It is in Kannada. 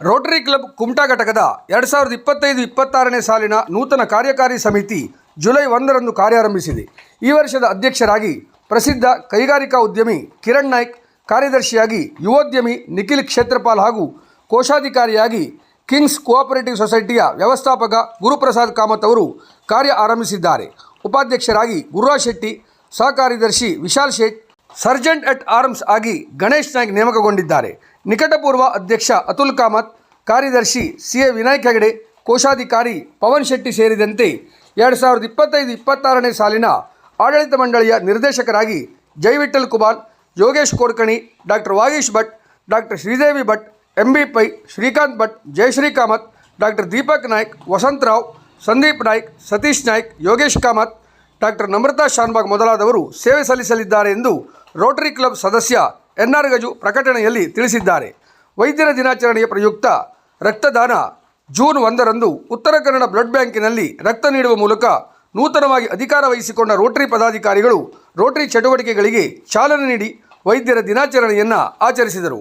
ರೋಟರಿ ಕ್ಲಬ್ ಕುಮಟಾ ಘಟಕದ ಎರಡು ಸಾವಿರದ ಇಪ್ಪತ್ತೈದು ಇಪ್ಪತ್ತಾರನೇ ಸಾಲಿನ ನೂತನ ಕಾರ್ಯಕಾರಿ ಸಮಿತಿ ಜುಲೈ ಒಂದರಂದು ಕಾರ್ಯಾರಂಭಿಸಿದೆ. ಈ ವರ್ಷದ ಅಧ್ಯಕ್ಷರಾಗಿ ಪ್ರಸಿದ್ಧ ಕೈಗಾರಿಕಾ ಉದ್ಯಮಿ ಕಿರಣ್ ನಾಯ್ಕ್, ಕಾರ್ಯದರ್ಶಿಯಾಗಿ ಯುವೋದ್ಯಮಿ ನಿಖಿಲ್ ಕ್ಷೇತ್ರಪಾಲ್ ಹಾಗೂ ಕೋಶಾಧಿಕಾರಿಯಾಗಿ ಕಿಂಗ್ಸ್ ಕೋಆಪರೇಟಿವ್ ಸೊಸೈಟಿಯ ವ್ಯವಸ್ಥಾಪಕ ಗುರುಪ್ರಸಾದ್ ಕಾಮತ್ ಅವರು ಕಾರ್ಯ ಆರಂಭಿಸಿದ್ದಾರೆ. ಉಪಾಧ್ಯಕ್ಷರಾಗಿ Gururaj Shetty, ಸಹಕಾರ್ಯದರ್ಶಿ Vishal Shet sergeant at arms ಆಗಿ ಗಣೇಶ್ ನಾಯ್ಕ್ ನೇಮಕಗೊಂಡಿದ್ದಾರೆ. ನಿಕಟಪೂರ್ವ ಅಧ್ಯಕ್ಷ ಅತುಲ್ ಕಾಮತ್, ಕಾರ್ಯದರ್ಶಿ ಸಿ ಎ ವಿನಾಯಕ್ ಹೆಗಡೆ, ಕೋಶಾಧಿಕಾರಿ ಪವನ್ ಶೆಟ್ಟಿ ಸೇರಿದಂತೆ ಎರಡು ಸಾವಿರದ ಇಪ್ಪತ್ತೈದು ಇಪ್ಪತ್ತಾರನೇ ಸಾಲಿನ ಆಡಳಿತ ಮಂಡಳಿಯ ನಿರ್ದೇಶಕರಾಗಿ Jaivittal Kumar, Yogesh Kodkani, doctor Vageesh Bhat, doctor Sridevi Bhat, M B Pai, Srikanth Bhat, Jayashree Kamat, doctor Deepak Naik Vasantrao Sandeep Naik, Satish Naik, Yogesh Kamat, doctor Namrata Shanbhag ಮೊದಲಾದವರು ಸೇವೆ ಸಲ್ಲಿಸಲಿದ್ದಾರೆ ಎಂದು ರೋಟರಿ ಕ್ಲಬ್ ಸದಸ್ಯ ಎನ್ ಆರ್ ಗಜು ಪ್ರಕಟಣೆಯಲ್ಲಿ ತಿಳಿಸಿದ್ದಾರೆ. ವೈದ್ಯರ ದಿನಾಚರಣೆಯ ಪ್ರಯುಕ್ತ ರಕ್ತದಾನ ಜೂನ್ ಒಂದರಂದು ಉತ್ತರ ಕನ್ನಡ ಬ್ಲಡ್ ಬ್ಯಾಂಕಿನಲ್ಲಿ ರಕ್ತ ನೀಡುವ ಮೂಲಕ ನೂತನವಾಗಿ ಅಧಿಕಾರ ವಹಿಸಿಕೊಂಡ ರೋಟರಿ ಪದಾಧಿಕಾರಿಗಳು ರೋಟರಿ ಚಟುವಟಿಕೆಗಳಿಗೆ ಚಾಲನೆ ನೀಡಿ ವೈದ್ಯರ ದಿನಾಚರಣೆಯನ್ನು ಆಚರಿಸಿದರು.